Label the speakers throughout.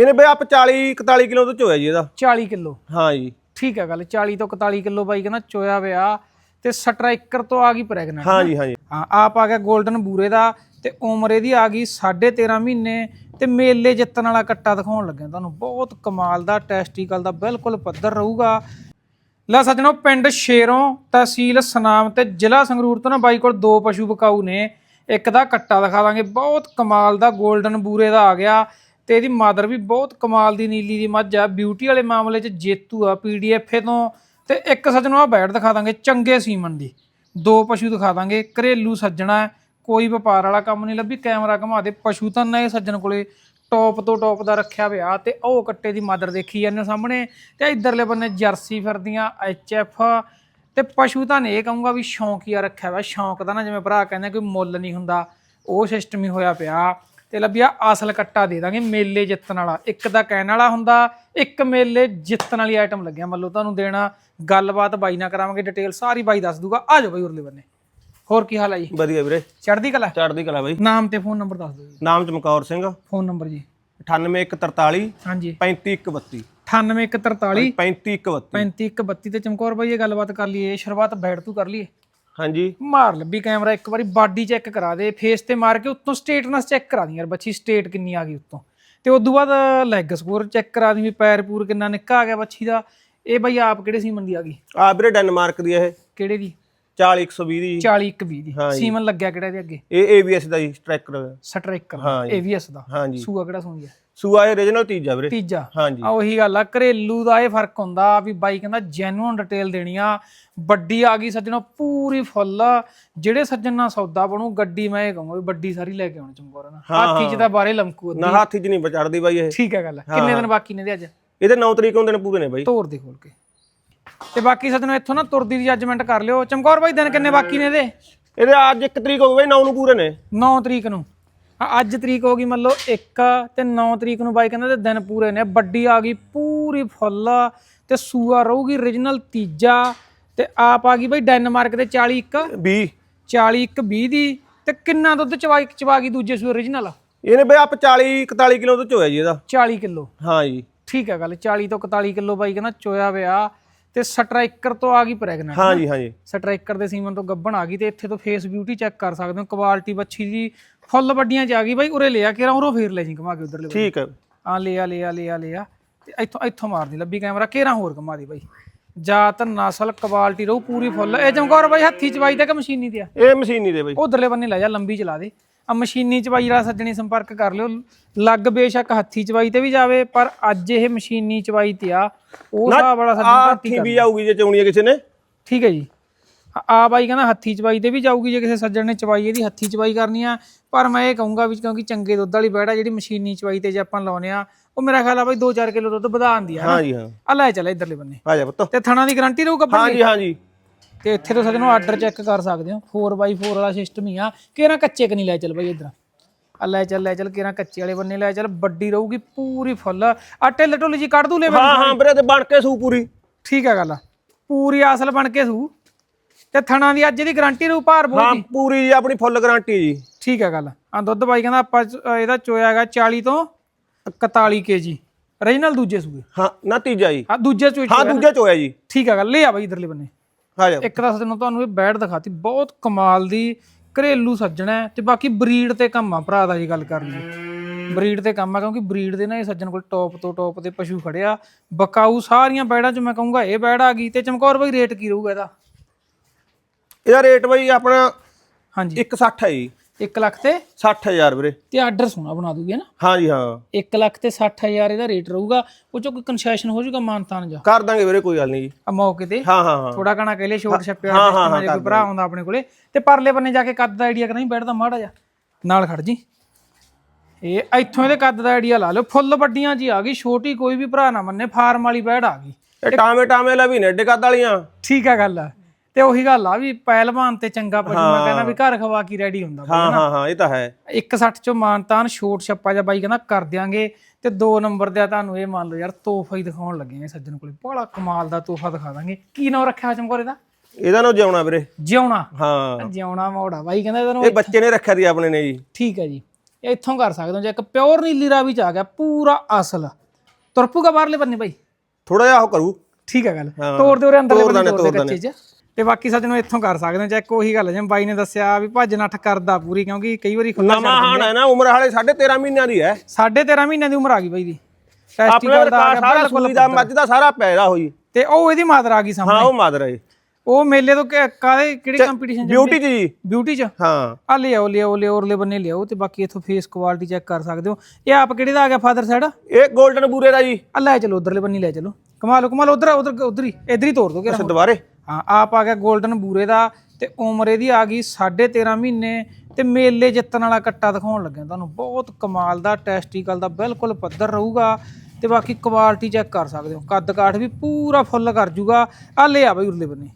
Speaker 1: ਇਹਨੇ ਬਈ ਆਪ 40 41 ਕਿਲੋ ਤੋਂ ਚੋਇਆ ਜੀ ਇਹਦਾ।
Speaker 2: 40 ਕਿਲੋ।
Speaker 1: ਹਾਂ ਜੀ।
Speaker 2: ਠੀਕ ਹੈ ਗੱਲ 40 ਤੋਂ 41 ਕਿਲੋ ਬਾਈ ਕਹਿੰਦਾ ਚੋਇਆ ਵਿਆ ਤੇ ਸਟਰਾਈਕਰ ਤੋਂ ਆ ਗਈ ਪ੍ਰੈਗਨੈਂਟ
Speaker 1: ਹਾਂ ਜੀ ਹਾਂ ਜੀ।
Speaker 2: ਹਾਂ ਆਪ ਆ ਗਿਆ 골ਡਨ ਬੂਰੇ ਦਾ ਤੇ ਉਮਰ ਇਹਦੀ ਆ ਗਈ 13.5 ਮਹੀਨੇ ਤੇ ਮੇਲੇ ਜਿੱਤਣ ਵਾਲਾ ਕੱਟਾ ਦਿਖਾਉਣ ਲੱਗਿਆ ਤੁਹਾਨੂੰ। ਬਹੁਤ ਕਮਾਲ ਦਾ ਟੈਸਟੀਕਲ ਦਾ ਬਿਲਕੁਲ ਪੱਧਰ ਰਹੂਗਾ। ਲੈ ਸੱਜਣੋ ਪਿੰਡ ਸ਼ੇਰੋਂ ਤਹਿਸੀਲ ਸਨਾਮ ਤੇ ਜ਼ਿਲ੍ਹਾ ਸੰਗਰੂਰ ਤੋਂ ਨਾ ਬਾਈ ਕੋਲ ਦੋ ਪਸ਼ੂ ਬਕਾਊ ਨੇ। ਇੱਕ ਦਾ ਕੱਟਾ ਦਿਖਾ ਦਾਂਗੇ। ਬਹੁਤ ਕਮਾਲ ਦਾ 골ਡਨ ਬੂਰੇ ਦਾ ਆ ਗਿਆ। ਤੇ ਇਹਦੀ ਮਾਦਰ ਵੀ ਬਹੁਤ ਕਮਾਲ ਦੀ ਨੀਲੀ ਦੀ ਮੱਝ ਆ। ਬਿਊਟੀ ਵਾਲੇ ਮਾਮਲੇ 'ਚ ਜੇਤੂ ਆ ਪੀਡੀਐਫ ਤੋਂ ਤੇ ਇੱਕ ਸੱਜਣੋ ਆ ਬੈਠ ਦਿਖਾ ਦਾਂਗੇ ਚੰਗੇ ਸੀਮਨ ਦੀ। ਦੋ ਪਸ਼ੂ ਦਿਖਾ ਦਾਂਗੇ ਘਰੇਲੂ ਸੱਜਣਾ ਹੈ, ਕੋਈ ਵਪਾਰ ਵਾਲਾ ਕੰਮ ਨਹੀਂ ਲੱਭੀ ਕੈਮਰਾ ਘੁਮਾ ਦੇ ਪਸ਼ੂ ਤਾਂ ਨਾ ਇਹ ਸੱਜਣ ਕੋਲੇ ਟੌਪ ਤੋਂ ਟੌਪ ਦਾ ਰੱਖਿਆ ਹੋਇਆ ਤੇ ਉਹ ਕੱਟੇ ਦੀ ਮਾਦਰ ਦੇਖੀ ਜਾਂਦੇ ਸਾਹਮਣੇ। ਤੇ ਇਧਰਲੇ ਬੰਨੇ ਜਰਸੀ ਫਿਰਦੀਆਂ ਐਚਐਫ ਤੇ ਪਸ਼ੂ ਤਾਂ ਨੇ ਇਹ ਕਹੂੰਗਾ ਵੀ ਸ਼ੌਂਕੀਆ ਰੱਖਿਆ ਵਾ। ਸ਼ੌਂਕ ਦਾ ਨਾ ਜਿਵੇਂ ਭਰਾ ਕਹਿੰਦੇ ਕੋਈ ਮੁੱਲ ਨਹੀਂ ਹੁੰਦਾ। ਉਹ ਸਿਸਟਮ ਹੀ ਹੋਇਆ ਪਿਆ। ਤੇ ਲੱਭਿਆ ਅਸਲ ਕੱਟਾ ਦੇ ਦਾਂਗੇ ਮੇਲੇ ਜਿੱਤਣ ਵਾਲਾ। ਇੱਕ ਦਾ ਕਹਿਣ ਵਾਲਾ ਹੁੰਦਾ ਇੱਕ ਮੇਲੇ ਜਿੱਤਣ ਵਾਲੀ ਆਈਟਮ ਲੱਗਿਆ। ਮੰਨ ਲਓ ਤੁਹਾਨੂੰ ਦੇਣਾ ਗੱਲਬਾਤ ਬਾਈ ਨਾਲ ਕਰਾਵਾਂਗੇ ਡਿਟੇਲ ਸਾਰੀ ਬਾਈ ਦੱਸ ਦੂਗਾ। ਆ ਜਾਓ ਬਾਈ ਉਰਲੇ ਬੰਨੇ। ਹੋਰ ਕੀ ਹਾਲ ਹੈ ਜੀ?
Speaker 1: ਵਧੀਆ ਵੀਰੇ।
Speaker 2: ਚੜ੍ਹਦੀ ਕਲਾ?
Speaker 1: ਚੜ੍ਹਦੀ ਕਲਾ ਬਾਈ।
Speaker 2: ਨਾਮ ਤੇ ਫੋਨ ਨੰਬਰ ਦੱਸ ਦਿਓ ਜੀ।
Speaker 1: ਨਾਮ ਚਮਕੌਰ ਸਿੰਘ।
Speaker 2: ਫੋਨ ਨੰਬਰ ਜੀ।
Speaker 1: 98143
Speaker 2: ਹਾਂਜੀ।
Speaker 1: 3532
Speaker 2: 9843
Speaker 1: 3532
Speaker 2: 3531 ਤੇ ਚਮਕੌਰ ਬਾਈ ਇਹ ਗੱਲਬਾਤ ਕਰ ਲਈਏ ਸ਼ੁਰੂਆਤ ਬੈਠ ਤੋਂ ਕਰ ਲਈਏ।
Speaker 1: ਹਾਂਜੀ।
Speaker 2: ਮਾਰ ਲੱਭੀ ਕੈਮਰਾ ਇੱਕ ਵਾਰੀ ਬਾਡੀ ਚੈੱਕ ਕਰਾ ਦੇ ਫੇਸ ਤੇ ਮਾਰ ਕੇ ਉੱਤੋਂ ਸਟੇਟਨੈਸ ਚੈੱਕ ਕਰਾ ਦੀ ਯਾਰ ਬੱਚੀ ਸਟੇਟ ਕਿੰਨੀ ਆ ਗਈ ਉੱਤੋਂ। ਤੇ ਉਦੋਂ ਬਾਅਦ ਲੈਗ ਸਕੋਰ ਚੈੱਕ ਕਰਾ ਦੀ ਵੀ ਪੈਰ ਪੂਰ ਕਿੰਨਾ ਨਿੱਕਾ ਆ ਗਿਆ ਬੱਚੀ ਦਾ। ਇਹ ਬਾਈ ਆਪ ਕਿਹੜੇ ਸੀਮਨ ਦੀ ਆ ਗਈ?
Speaker 1: ਆ ਵੀਰੇ ਡੈਨਮਾਰਕ ਦੀ ਇਹ।
Speaker 2: ਕਿਹੜੇ ਦੀ?
Speaker 1: 40 120 ਦੀ।
Speaker 2: 40 120 ਦੀ।
Speaker 1: ਹਾਂ ਜੀ।
Speaker 2: ਸੀਮਨ ਲੱਗਿਆ ਕਿਹੜੇ ਦੇ ਅੱਗੇ?
Speaker 1: ਇਹ ABS ਦਾ ਜੀ ਸਟ੍ਰਾਈਕਰ
Speaker 2: ਸਟ੍ਰਾਈਕਰ
Speaker 1: ਹਾਂ ਜੀ।
Speaker 2: ਦਾ।
Speaker 1: ਹਾਂਜੀ
Speaker 2: ਸੂਆ ਕਿਹੜਾ ਸੁਣੀ ਹੈ
Speaker 1: ਸੂਆ ਇਹ ਰੀਜਨਲ ਤੀਜਾ ਵੀਰੇ।
Speaker 2: ਤੀਜਾ।
Speaker 1: ਹਾਂਜੀ
Speaker 2: ਆ ਉਹੀ ਗੱਲ ਆ ਘਰੇਲੂ ਦਾ ਇਹ ਫ਼ਰਕ ਹੁੰਦਾ ਵੀ ਬਾਈ ਕਹਿੰਦਾ ਜੈਨੂਅਨ ਡਿਟੇਲ ਦੇਣੀ ਆ ਵੱਡੀ ਆ ਗਈ ਸੱਜਣੋ ਪੂਰੀ ਫੁੱਲ ਜਿਹੜੇ ਸੱਜਣ ਨਾਲ ਸੌਦਾ ਬਣੂ ਗੱਡੀ ਮੈਂ ਇਹ ਕਹੂੰਗਾ ਵੀ ਵੱਡੀ ਸਾਰੀ ਲੈ ਕੇ ਆਉਣੀ ਚਮਕੌਰ ਨਾ ਹਾਥੀ ਚ ਤਾਂ ਬਾਰੇ ਲਮਕੂ
Speaker 1: ਨਾ ਹਾਥੀ ਚ ਨਹੀਂ ਬਚੜਦੀ ਬਾਈ ਇਹ।
Speaker 2: ਠੀਕ ਹੈ ਗੱਲ ਕਿੰਨੇ ਦਿਨ ਬਾਕੀ ਨੇ ਦੇ ਅੱਜ?
Speaker 1: ਇਹਦੇ 9 ਤਰੀਕ ਨੂੰ ਦਿਨ ਪੂਰੇ ਨੇ ਬਾਈ।
Speaker 2: ਤੋਰ ਦੇ ਖੋਲ ਕੇ। ਤੇ ਬਾਕੀ ਸੱਜਣੋ ਇੱਥੋਂ ਨਾ ਤੁਰਦੀ ਦੀ ਜੱਜਮੈਂਟ ਕਰ ਲਿਓ। ਚਮਕੌਰ ਬਾਈ ਦਿਨ ਕਿੰਨੇ ਬਾਕੀ ਨੇ ਇਹਦੇ?
Speaker 1: ਇਹਦੇ ਅੱਜ 1 ਤਰੀਕ ਹੋ ਗਈ 9 ਨੂੰ ਪੂਰੇ ਨੇ।
Speaker 2: 9 ਤਰੀਕ ਨੂੰ। ਆ, ਅੱਜ ਤਰੀਕ ਹੋ ਗਈ ਮੰਨ ਲਓ 1 ਤੇ 9 ਤਰੀਕ ਨੂੰ ਬਾਈ ਕਹਿੰਦਾ ਤੇ ਦਿਨ ਪੂਰੇ ਨੇ। ਵੱਡੀ ਆ ਗਈ ਪੂਰੀ ਫੁੱਲ ਤੇ ਸੂਆ ਰਹੂਗੀ origignal ਤੀਜਾ ਤੇ ਆਪ ਆ ਗਈ ਬਾਈ ਡੈਨਮਾਰਕ ਦੇ 40 1
Speaker 1: 20
Speaker 2: 40 1 20 ਦੀ। ਤੇ ਕਿੰਨਾ ਦੁੱਧ ਚਵਾ ਚਵਾ ਗਈ ਦੂਜੇ ਸੂਏ origignal
Speaker 1: ਇਹਨੇ ਬਈ ਆਪ 40 41 ਕਿਲੋ ਤੋਂ ਚੋਇਆ ਜੀ ਇਹਦਾ।
Speaker 2: 40 ਕਿਲੋ।
Speaker 1: ਹਾਂ ਜੀ।
Speaker 2: ਠੀਕ ਹੈ ਗੱਲ 40 ਤੋਂ 41 ਕਿਲੋ ਬਾਈ ਕਹਿੰਦਾ ਚੋਇਆ ਵਿਆ ਤੇ ਸਟਰਾਈਕਰ ਤੋਂ ਆ ਗਈ ਪ੍ਰੈਗਨੈਂਟ
Speaker 1: ਹਾਂ ਜੀ ਹਾਂ ਜੀ
Speaker 2: ਸਟਰਾਈਕਰ ਦੇ ਸੀਮਨ ਤੋਂ ਗੱਭਣ ਆ ਗਈ ਤੇ ਇੱਥੇ ਤੋਂ ਫੇਸ ਬਿਊਟੀ ਚੈੱਕ ਕਰ ਸਕਦੇ ਹੋ। ਕੁਆਲਿਟੀ ਬੱਚੀ ਦੀ ਫੁੱਲ ਵੱਡੀਆਂ ਚ ਆ ਗਈ। ਬਾਈ ਉਰੇ ਲਿਆ ਕੇ ਉਰੋਂ ਫੇਰ ਲੈ ਜੀ ਘੁਮਾ ਕੇ ਉਧਰਲੇ
Speaker 1: ਠੀਕ ਹੈ
Speaker 2: ਆ ਲਿਆ ਲਿਆ ਲਿਆ ਲਿਆ ਤੇ ਇੱਥੋਂ ਇੱਥੋਂ ਮਾਰਦੀ ਲੱਭੀ ਕੈਮਰਾ ਕੇਰਾ ਹੋਰ ਘੁਮਾ ਦੀ ਬਾਈ? ਜਾਤ ਨਸਲ ਕੁਆਲਿਟੀ ਰਹੂ ਪੂਰੀ ਫੁੱਲ। ਇਹ ਚਮਕੌਰ ਬਾਈ ਹੱਥੀ ਚਵਾਈ ਤੇ ਕਿ ਮਸ਼ੀਨੀ ਤੇ ਆ?
Speaker 1: ਇਹ ਮਸ਼ੀਨੀ ਦੇ ਬਾਈ।
Speaker 2: ਉਧਰਲੇ ਬੰਨੇ ਲੈ ਜਾ ਲੰਬੀ ਚਲਾ ਦੇ। ਆ ਮਸ਼ੀਨੀ ਚਵਾਈ ਵਾਲਾ ਸੱਜਣੀ ਸੰਪਰਕ ਕਰ ਲਿਓ। ਲੱਗ ਬੇਸ਼ੱਕ ਹੱਥੀ ਚਵਾਈ ਤੇ ਵੀ ਜਾਵੇ ਪਰ ਅੱਜ ਇਹ ਮਸ਼ੀਨੀ ਚਵਾਈ ਤੇ ਆ। ਉਹ ਹਿਸਾਬ ਵਾਲਾ ਸੱਜਣੀ ਭਰਤੀ
Speaker 1: ਹੱਥੀ ਵੀ ਆਊਗੀ ਜੇ ਚੋਣੀ ਹੈ ਕਿਸੇ ਨੇ।
Speaker 2: ਠੀਕ ਹੈ ਜੀ। ਆ- ਬਾਈ ਕਹਿੰਦਾ ਹੱਥੀ ਚਵਾਈ ਤੇ ਵੀ ਜਾਊਗੀ ਜੇ ਕਿਸੇ ਸੱਜਣ ਨੇ ਚਵਾਈ ਇਹਦੀ ਹੱਥੀ ਚਵਾਈ ਕਰਨੀ ਆ। ਪਰ ਮੈਂ ਇਹ ਕਹੂੰਗਾ ਵੀ ਕਿਉਂਕਿ ਚੰਗੇ ਦੁੱਧ ਵਾਲੀ ਬੈੜਾ ਜਿਹੜੀ ਮਸ਼ੀਨੀ ਚਵਾਈ ਤੇ ਜੇ ਆਪਾਂ ਲਾਉਨੇ ਆ ਉਹ ਮੇਰਾ ਖਿਆਲ ਆ ਬਾਈ 2-4 ਕਿਲੋ ਦੁੱਧ ਵਧਾ ਦਿੰਦੀ ਆ
Speaker 1: ਹਾਂ ਜੀ ਹਾਂ।
Speaker 2: ਆ ਲੈ ਚੱਲ ਇਧਰਲੇ ਬੰਨੇ।
Speaker 1: ਆ ਜਾ ਪੁੱਤ।
Speaker 2: ਤੇ ਥਣਾ ਦੀ ਗਾਰੰਟੀ ਰਹੂਗਾ
Speaker 1: ਹਾਂ ਜੀ ਹਾਂ ਜੀ
Speaker 2: ਤੇ ਇੱਥੇ ਤੋਂ ਸੱਜਣੋ ਆਰਡਰ ਚੈੱਕ ਕਰ ਸਕਦੇ ਹੋ। 4x4 ਵਾਲਾ ਸਿਸਟਮ ਹੀ ਆ। ਕਿਹੜਾ ਕੱਚੇ ਕ ਨਹੀਂ ਲੈ ਚੱਲ ਬਾਈ ਇਧਰ? ਆ ਲੈ ਚੱਲ ਲੈ ਚੱਲ ਕਿਹੜਾ ਕੱਚੇ ਵਾਲੇ ਬੰਨੇ ਲੈ ਚੱਲ। ਵੱਡੀ ਰਹੂਗੀ ਪੂਰੀ ਫੁੱਲ ਆ ਢਿੱਲ ਢੁੱਲ ਜੀ ਕੱਢ ਦੂ ਲੈ
Speaker 1: ਹਾਂ ਹਾਂ ਵੀਰੇ ਤੇ ਬਣ ਕੇ ਸੂ ਪੂਰੀ।
Speaker 2: ਠੀਕ ਆ ਗੱਲ ਪੂਰੀ ਅਸਲ ਬਣ ਕੇ ਸੂ। ਤੇ ਥਣਾ ਦੀ ਅੱਜ ਦੀ ਗਾਰੰਟੀ ਰੂ ਭਾਰ ਬਹੁਤ
Speaker 1: ਹਾਂ ਪੂਰੀ ਜੀ ਆਪਣੀ ਫੁੱਲ ਗਾਰੰਟੀ ਜੀ।
Speaker 2: ਠੀਕ ਹੈ ਗੱਲ ਆ। ਦੁੱਧ ਬਾਈ ਕਹਿੰਦਾ ਆਪਾਂ ਇਹਦਾ ਚੋਇਆ ਹੈਗਾ 40 ਤੋਂ 41 ਕੇਜੀ origignal ਦੂਜੇ ਸੂਏ।
Speaker 1: ਹਾਂ ਨਾ ਤੀਜਾ ਜੀ।
Speaker 2: ਆ ਦੂਜੇ ਚੋਈ
Speaker 1: ਹਾਂ ਦੂਜਾ ਚੋਇਆ ਜੀ।
Speaker 2: ਠੀਕ ਹੈ ਗੱਲ ਲੈ ਆ ਬਾਈ ਇਧਰਲੇ ਬੰਨੇ।
Speaker 1: ਜਾ
Speaker 2: ਇੱਕ ਤਾਂ ਸੱਜਣੋ ਤੁਹਾਨੂੰ ਇਹ ਬੈਡ ਦਿਖਾਤੀ ਬਹੁਤ ਕਮਾਲ ਦੀ ਘਰੇਲੂ ਸੱਜਣਾ ਹੈ ਤੇ ਬਾਕੀ ਬਰੀਡ ਤੇ ਕੰਮ ਆ ਭਰਾ ਦਾ ਜੀ ਗੱਲ ਕਰ ਲਈ ਬਰੀਡ ਤੇ ਕੰਮ ਆ ਕਿਉਂਕਿ ਬਰੀਡ ਦੇ ਨਾ ਇਹ ਸੱਜਣ ਕੋਲ ਟੌਪ ਤੋਂ ਟੌਪ ਤੇ ਪਸ਼ੂ ਖੜਿਆ ਬਕਾਊ ਸਾਰੀਆਂ ਬੈੜਾਂ ਚ ਮੈਂ ਕਹੂੰਗਾ ਇਹ ਬੈੜ ਆ ਗਈ ਤੇ ਚਮਕੌਰ ਬਾਈ ਰੇਟ ਕੀ ਰਹੂਗਾ ਇਹਦਾ?
Speaker 1: ਇਹਦਾ ਰੇਟ ਬਾਈ ਆਪਣਾ
Speaker 2: ਹਾਂਜੀ।
Speaker 1: 160 ਹੈ ਜੀ।
Speaker 2: 1 ਲੱਖ ਤੇ
Speaker 1: 60000 ਵੀਰੇ।
Speaker 2: ਤੇ ਆਰਡਰ ਸੋਨਾ ਬਣਾ ਦੂਗੀ ਨਾ?
Speaker 1: ਹਾਂ ਜੀ ਹਾਂ।
Speaker 2: 1 ਲੱਖ ਤੇ 60000 ਇਹਦਾ ਰੇਟ ਰਹੂਗਾ। ਉਹ ਚੋਂ ਕੋਈ ਕਨਸੈਸ਼ਨ ਹੋ ਜਾਊਗਾ ਮਾਨਤਾਨ ਜਾ।
Speaker 1: ਕਰ ਦਾਂਗੇ ਵੀਰੇ ਕੋਈ ਗੱਲ ਨਹੀਂ ਜੀ।
Speaker 2: ਆ ਮੌਕੇ ਤੇ।
Speaker 1: ਹਾਂ ਹਾਂ ਹਾਂ।
Speaker 2: ਥੋੜਾ ਕਣਾ ਕਹਿ ਲੈ ਛੋਟ ਛੱਪੇ
Speaker 1: ਹਾਂ, ਹਾਂ,
Speaker 2: ਜੇ ਕੋਈ ਭਰਾ ਆਉਂਦਾ ਆਪਣੇ ਕੋਲੇ। ਤੇ ਪਰਲੇ ਬੰਨੇ ਜਾ ਕੇ ਕੱਦ ਦਾ ਆਈਡੀਆ ਕਰਾਈ ਬੈਠਦਾ ਮਾੜਾ ਜਾ ਨਾਲ ਖੜ ਜੀ। ਇਹ ਇੱਥੋਂ ਇਹਦੇ ਕੱਦ ਦਾ ਆਈਡੀਆ ਲਾ ਲਿਓ। ਫੁੱਲ ਵੱਡੀਆਂ ਜੀ ਆ ਗਈ ਛੋਟੀ ਕੋਈ ਵੀ ਭਰਾ ਨਾ ਮੰਨੇ ਫਾਰਮ ਵਾਲੀ ਬੈੜ ਆ ਗਈ।
Speaker 1: ਇਹ ਟਾਵੇਂ ਟਾਵੇਂ ਲੈ ਵੀ ਨੇ ਏਡੇ ਕੱਦ ਵਾਲੀਆਂ।
Speaker 2: ਠੀਕ ਆ ਗੱਲ ਆ। ਤੇ ਉਹੀ ਗੱਲ ਆ ਵੀ ਪਹਿਲਵਾਨ ਤੇ ਚੰਗਾ ਪਸ਼ੂ ਮੈਂ ਕਹਿੰਦਾ ਵੀ ਘਰ ਖਵਾ ਕੀ ਰੈਡੀ ਹੁੰਦਾ।
Speaker 1: ਹਾਂ ਹਾਂ ਹਾਂ ਇਹ ਤਾਂ ਹੈ।
Speaker 2: 160 ਚੋਂ ਮਾਨਤਾਨ ਛੋਟ ਛੱਪਾ ਜਾਂ ਬਾਈ ਕਹਿੰਦਾ ਕਰ ਦਿਆਂਗੇ। ਤੇ ਦੋ ਨੰਬਰ ਦਾ ਤੁਹਾਨੂੰ ਇਹ ਮੰਨ ਲਓ ਯਾਰ ਤੋਹਫਾ ਹੀ ਦਿਖਾਉਣ ਲੱਗੇ ਆ ਸੱਜਣ ਕੋਲੇ। ਬੜਾ ਕਮਾਲ ਦਾ ਤੋਹਫਾ ਦਿਖਾ ਦਾਂਗੇ। ਕੀ ਨਾਮ ਰੱਖਿਆ ਚਮਕੌਰੇ ਦਾ
Speaker 1: ਇਹਦਾ ਨਾ ਜਿਉਣਾ ਵੀਰੇ।
Speaker 2: ਜਿਉਣਾ।
Speaker 1: ਹਾਂ।
Speaker 2: ਜਿਉਣਾ ਮੋੜਾ ਬਾਈ ਕਹਿੰਦਾ ਇਹਨੂੰ
Speaker 1: ਇਹ ਬੱਚੇ ਨੇ ਰੱਖਿਆ ਦੀ ਆਪਣੇ ਨੇ ਜੀ।
Speaker 2: ਠੀਕ ਹੈ ਜੀ। ਇਹ ਇੱਥੋਂ ਕਰ ਸਕਦੇ ਹੋ ਜੇ ਇੱਕ ਪਿਓਰ ਨੀਲੀ ਰਾਵੀ ਚ ਆ ਗਿਆ ਪੂਰਾ ਅਸਲ। ਤੁਰਪੂਗਾ ਬਾਹਰਲੇ ਬੰਨੇ ਬਾਈ
Speaker 1: ਥੋੜਾ ਜਿਹਾ ਉਹ ਕਰੂ।
Speaker 2: ਠੀਕ ਹੈ ਗੱਲ। ਤੋੜ ਦੇ ਉਰੇ ਅੰਦਰਲੇ ਬੰਨੇ ਤੋੜ ਦੇ ਕੱਚੇ ਚ। ਤੇ ਬਾਕੀ ਸੱਜਣੋ ਇੱਥੋਂ ਕਰ ਸਕਦੇ ਹੋ ਚੈੱਕ ਉਹੀ ਗੱਲ ਜਿਵੇਂ ਬਾਈ ਨੇ ਦੱਸਿਆ ਵੀ ਭੱਜ ਨੱਠ ਕਰਦਾ ਪੂਰੀ ਕਿਉਂਕਿ ਕਈ ਵਾਰੀ ਖੁੱਲਾ
Speaker 1: ਨਵਾਂ ਹਾਣ ਹੈ ਨਾ ਉਮਰ ਹਾਲੇ 13.5 ਮਹੀਨਿਆਂ ਦੀ ਹੈ।
Speaker 2: ਸਾਢੇ 13 ਮਹੀਨਿਆਂ ਦੀ ਉਮਰ ਆ ਗਈ ਬਾਈ ਦੀ।
Speaker 1: ਆਪਣੇ
Speaker 2: ਦਾ
Speaker 1: ਸਾਰਾ ਸੂਈ ਦਾ ਮੱਝ ਦਾ ਸਾਰਾ ਪੈਦਾ ਹੋਈ।
Speaker 2: ਤੇ ਉਹ ਇਹਦੀ ਮਾਦਰ ਆ ਗਈ
Speaker 1: ਹਾਂ
Speaker 2: ਸਾਹਮਣੇ
Speaker 1: ਉਹ ਮਾਦਰ ਹੈ
Speaker 2: ਉਹ ਮੇਲੇ ਤੋਂ ਕਿ- ਕਾਹਦੇ ਕਿਹੜੀ ਕੰਪੀਟੀਸ਼ਨ ਚ
Speaker 1: ਬਿਊਟੀ ਜੀ।
Speaker 2: ਬਿਊਟੀ ਚ?
Speaker 1: ਹਾਂ।
Speaker 2: ਆ ਲਿਆਓ ਲਿਆਓ ਲਿਆਓ ਉਰਲੇ ਬੰਨੇ ਲਿਆਓ ਤੇ ਬਾਕੀ ਇਥੋਂ ਫੇਸ ਕੁਆਲਿਟੀ ਚੈੱਕ ਕਰ ਸਕਦੇ ਹੋ। ਇਹ ਆਪ ਕਿਹੜੇ ਦਾ ਆ ਗਿਆ ਫਾਦਰ ਸਾਈਡ ਆ
Speaker 1: ਇਹ 골ਡਨ ਬੂਰੇ ਦਾ ਜੀ।
Speaker 2: ਲੈ ਚਲੋ ਉਧਰਲੇ ਬੰਨੇ ਲੈ ਚਲੋ। ਕਮਾਲ ਕਮਾਲ ਉਧਰ ਉਧਰ ਉਧਰ ਹੀ ਇਧਰ ਹੀ ਤੋੜ ਦੋ
Speaker 1: ਦੁਬਾਰੇ।
Speaker 2: ਹਾਂ ਆਪ ਆ ਗਿਆ 골ਡਨ ਬੂਰੇ ਦਾ ਤੇ ਉਮਰ ਇਹਦੀ ਆ ਗਈ 13.5 ਮਹੀਨੇ ਤੇ ਮੇਲੇ ਜਿੱਤਣ ਵਾਲਾ ਕੱਟਾ ਦਿਖਾਉਣ ਲੱਗਿਆ। ਤੁਹਾਨੂੰ ਬਹੁਤ ਕਮਾਲ ਦਾ ਟੈਸਟੀਕਲ ਦਾ ਬਿਲਕੁਲ ਪੱਧਰ ਰਹੂਗਾ ਤੇ ਬਾਕੀ ਕੁਆਲਿਟੀ ਚੈੱਕ ਕਰ ਸਕਦੇ ਹੋ। ਕੱਦ ਕਾਠ ਵੀ ਪੂਰਾ ਫੁੱਲ ਕਰ ਜੂਗਾ। ਆ ਲੈ ਆ ਬਈ ਉਰਲੇ ਬੰਨੇ।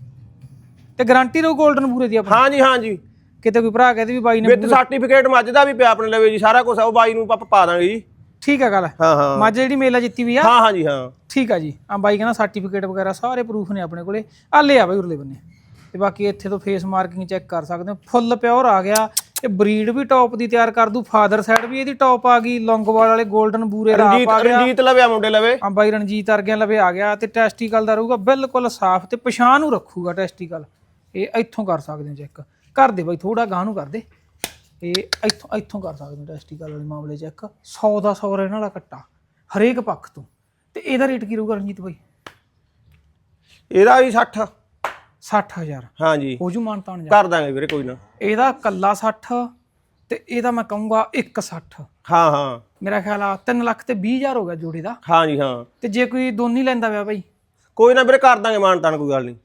Speaker 2: ਤੇ ਗਾਰੰਟੀ ਰਹੂ 골ਡਨ ਬੂਰੇ ਦੀ ਆਪਣੀ?
Speaker 1: ਹਾਂ ਜੀ ਹਾਂ ਜੀ।
Speaker 2: ਕਿਤੇ ਕੋਈ ਭਰਾ ਕਹਿੰਦੇ ਵੀ ਬਾਈ ਨੇ
Speaker 1: ਵਿਦ ਸਰਟੀਫਿਕੇਟ ਮੱਝ ਦਾ ਵੀ ਪਿਆ ਆਪਣੇ ਲਵੇ ਜੀ ਸਾਰਾ ਕੁਝ ਉਹ ਬਾਈ ਨੂੰ ਆਪਾਂ ਪਾ ਦਾਂਗੇ ਜੀ।
Speaker 2: ਠੀਕ ਹੈ ਗੱਲ।
Speaker 1: ਹਾਂ ਹਾਂ।
Speaker 2: ਮੱਝ ਜਿਹੜੀ ਮੇਲਾ ਜਿੱਤੀ ਵੀ ਆ।
Speaker 1: ਹਾਂ ਹਾਂ ਜੀ ਹਾਂ।
Speaker 2: ਠੀਕ ਆ ਜੀ। ਆ ਬਾਈ ਕਹਿੰਦਾ ਸਰਟੀਫਿਕੇਟ ਵਗੈਰਾ ਸਾਰੇ ਪ੍ਰੂਫ ਨੇ ਆਪਣੇ ਕੋਲੇ। ਆ ਲੈ ਆ ਬਾਈ ਉਰਲੇ ਬੰਨੇ। ਤੇ ਬਾਕੀ ਇੱਥੇ ਤੋਂ ਫੇਸ ਮਾਰਕਿੰਗ ਚੈੱਕ ਕਰ ਸਕਦੇ ਹੋ। ਫੁੱਲ ਪਿਓਰ ਆ ਗਿਆ। ਤੇ ਬਰੀਡ ਵੀ ਟੌਪ ਦੀ ਤਿਆਰ ਕਰ ਦੂ। ਫਾਦਰ ਸਾਈਡ ਵੀ ਇਹਦੀ ਟੌਪ ਆ ਗਈ। ਲੌਂਗੋਵਾਲ ਵਾਲੇ 골ਡਨ ਬੂਰੇ ਦਾ ਆ ਗਿਆ।
Speaker 1: ਰਣਜੀਤ ਲਵੇ ਮੁੰਡੇ ਲਵੇ।
Speaker 2: ਆ ਬਾਈ ਰਣਜੀਤ ਵਰਗਿਆਂ ਲਵੇ ਆ ਗਿਆ। ਤੇ ਟੈਸਟੀਕਲ ਦਾ ਰਹੂਗਾ ਬਿਲਕੁਲ ਸਾਫ਼ ਤੇ ਪਛਾਣ ਨੂੰ ਰੱਖੂਗਾ ਟੈਸਟੀਕਲ ਇਹ ਇੱਥੋਂ ਕਰ ਸਕਦੇ ਹੋ ਚੈੱਕ ਕਰ ਦੇ ਬਾਈ ਥੋੜਾ ਗਾਂ ਨੂੰ ਕਰ ਦੇ। ਇਹ ਇੱਥੋਂ ਇੱਥੋਂ ਕਰ ਸਕਦੇ ਹੋ ਟੈਸਟੀਕਲ ਵਾਲੇ ਮਾਮਲੇ ਚੈੱਕ 100 ਦਾ 100 ਰਹਿਣ ਵਾਲਾ ਕੱਟਾ ਹਰੇਕ ਪੱਖ ਤੋਂ। ਤੇ ਇਹਦਾ ਰੇਟ ਕੀ ਰਹੂਗਾ ਰਣਜੀਤ ਬਾਈ?
Speaker 1: ਇਹਦਾ ਵੀ 60
Speaker 2: 60000
Speaker 1: ਹਾਂ ਜੀ
Speaker 2: ਹੋ ਜੂ ਮਾਨਤਾਨ ਜਾ।
Speaker 1: ਕਰ ਦਾਂਗੇ ਵੀਰੇ ਕੋਈ ਨਾ।
Speaker 2: ਇਹਦਾ ਕੱਲਾ 60 ਤੇ ਇਹਦਾ ਮੈਂ ਕਹੂੰਗਾ 160
Speaker 1: ਹਾਂ ਹਾਂ।
Speaker 2: ਮੇਰਾ ਖਿਆਲ ਆ 3 ਲੱਖ ਤੇ 20000 ਹੋ ਗਿਆ ਜੋੜੇ ਦਾ।
Speaker 1: ਹਾਂ ਜੀ ਹਾਂ।
Speaker 2: ਤੇ ਜੇ ਕੋਈ ਦੋਨੀ ਲੈਂਦਾ ਪਿਆ ਬਾਈ?
Speaker 1: ਕੋਈ ਨਾ ਵੀਰੇ ਕਰ ਦਾਂਗੇ ਮਾਨਤਾਨ ਕੋਈ ਗੱਲ ਨਹੀਂ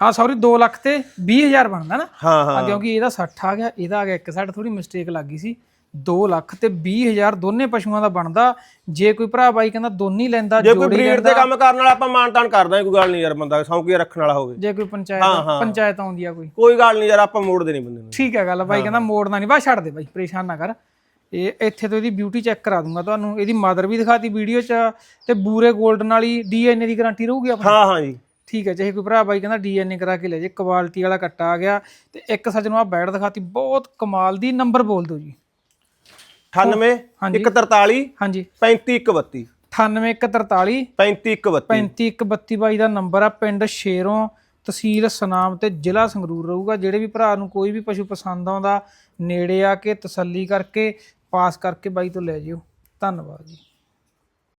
Speaker 2: ਹਾਂ ਸੌਰੀ 2 ਲੱਖ ਤੇ 20000 ਬਣਦਾ ਨਾ।
Speaker 1: ਹਾਂ
Speaker 2: ਕਿਉਂਕਿ ਇਹਦਾ 60 ਆ ਗਿਆ ਇਹਦਾ ਆ ਗਿਆ 61 ਥੋੜੀ ਮਿਸਟੇਕ ਲੱਗ ਗਈ ਸੀ। 2 ਲੱਖ ਤੇ 20000 ਦੋਨੇ ਪਸ਼ੂਆਂ ਦਾ ਬਣਦਾ। ਜੇ ਕੋਈ ਭਰਾ ਬਾਈ ਕਹਿੰਦਾ ਦੋਨੀ ਲੈਂਦਾ
Speaker 1: ਜੇ ਕੋਈ
Speaker 2: ਜੋੜੀ
Speaker 1: ਬਰੀਡ ਤੇ ਕੰਮ ਕਰਨ ਵਾਲਾ ਆਪਾਂ ਮਾਨਤਾਨ ਕਰ ਦਾਂਗੇ ਕੋਈ ਗੱਲ ਨਹੀਂ ਯਾਰ ਬੰਦਾ ਸੌਂਕੀ ਰੱਖਣ ਵਾਲਾ ਹੋਵੇ।
Speaker 2: ਜੇ ਕੋਈ ਪੰਚਾਇਤ। ਪੰਚਾਇਤ ਆਉਂਦੀ ਆ ਕੋਈ।
Speaker 1: ਕੋਈ ਗੱਲ ਨਹੀਂ ਯਾਰ ਆਪਾਂ ਮੋੜਦੇ ਨਹੀਂ ਬੰਦੇ ਨੂੰ।
Speaker 2: ਠੀਕ ਹੈ ਗੱਲ ਬਾਈ ਕਹਿੰਦਾ ਮੋੜਨਾ ਨਹੀਂ ਬਸ ਛੱਡ ਦੇ ਬਾਈ ਪਰੇਸ਼ਾਨ ਨਾ ਕਰ। ਇਹ ਇੱਥੇ ਤੋਂ ਇਹਦੀ ਬਿਊਟੀ ਚੈੱਕ ਕਰਾ ਦੂੰਗਾ ਤੁਹਾਨੂੰ। ਇਹਦੀ ਮਦਰ ਵੀ ਦਿਖਾਤੀ ਵੀਡੀਓ 'ਚ ਤੇ ਬੂਰੇ 골ਡਨ ਵਾਲੀ ਡੀਐਨਏ ਦੀ ਗਾਰੰਟੀ ਰਹੂਗੀ ਆਪਣੀ?
Speaker 1: ਹਾਂ ਹਾਂ ਜੀ।
Speaker 2: ਠੀਕ ਹੈ ਚਾਹੇ ਕੋਈ ਭਰਾ ਬਾਈ ਕਹਿੰਦਾ ਡੀਐਨਏ ਕਰਾ ਕੇ ਲੈ ਜੇ ਕੁਆਲਿਟੀ ਵਾਲਾ ਕੱਟਾ ਆ ਗਿਆ ਤੇ ਇੱਕ ਸੱਜ ਨੂੰ ਆ ਬੈਡ ਦਿਖਾਤੀ ਬਹੁਤ ਕਮਾਲ ਦੀ ਨੰਬਰ ਬੋਲ ਦਿਓ ਜੀ।
Speaker 1: 98
Speaker 2: ਹਾਂਜੀ।
Speaker 1: 143
Speaker 2: ਹਾਂਜੀ।
Speaker 1: 35
Speaker 2: 98143
Speaker 1: 35
Speaker 2: 3532 ਬਾਈ ਦਾ ਨੰਬਰ ਆ ਪਿੰਡ ਸ਼ੇਰੋਂ ਤਹਿਸੀਲ ਸਨਾਮ ਤੇ ਜ਼ਿਲ੍ਹਾ ਸੰਗਰੂਰ ਰਹੂਗਾ। ਜਿਹੜੇ ਵੀ ਭਰਾ ਨੂੰ ਕੋਈ ਵੀ ਪਸ਼ੂ ਪਸੰਦ ਆਉਂਦਾ ਨੇੜੇ ਆ ਕੇ ਤਸੱਲੀ ਕਰਕੇ ਪਾਸ ਕਰਕੇ ਬਾਈ ਤੋਂ ਲੈ ਜਿਓ। ਧੰਨਵਾਦ ਜੀ।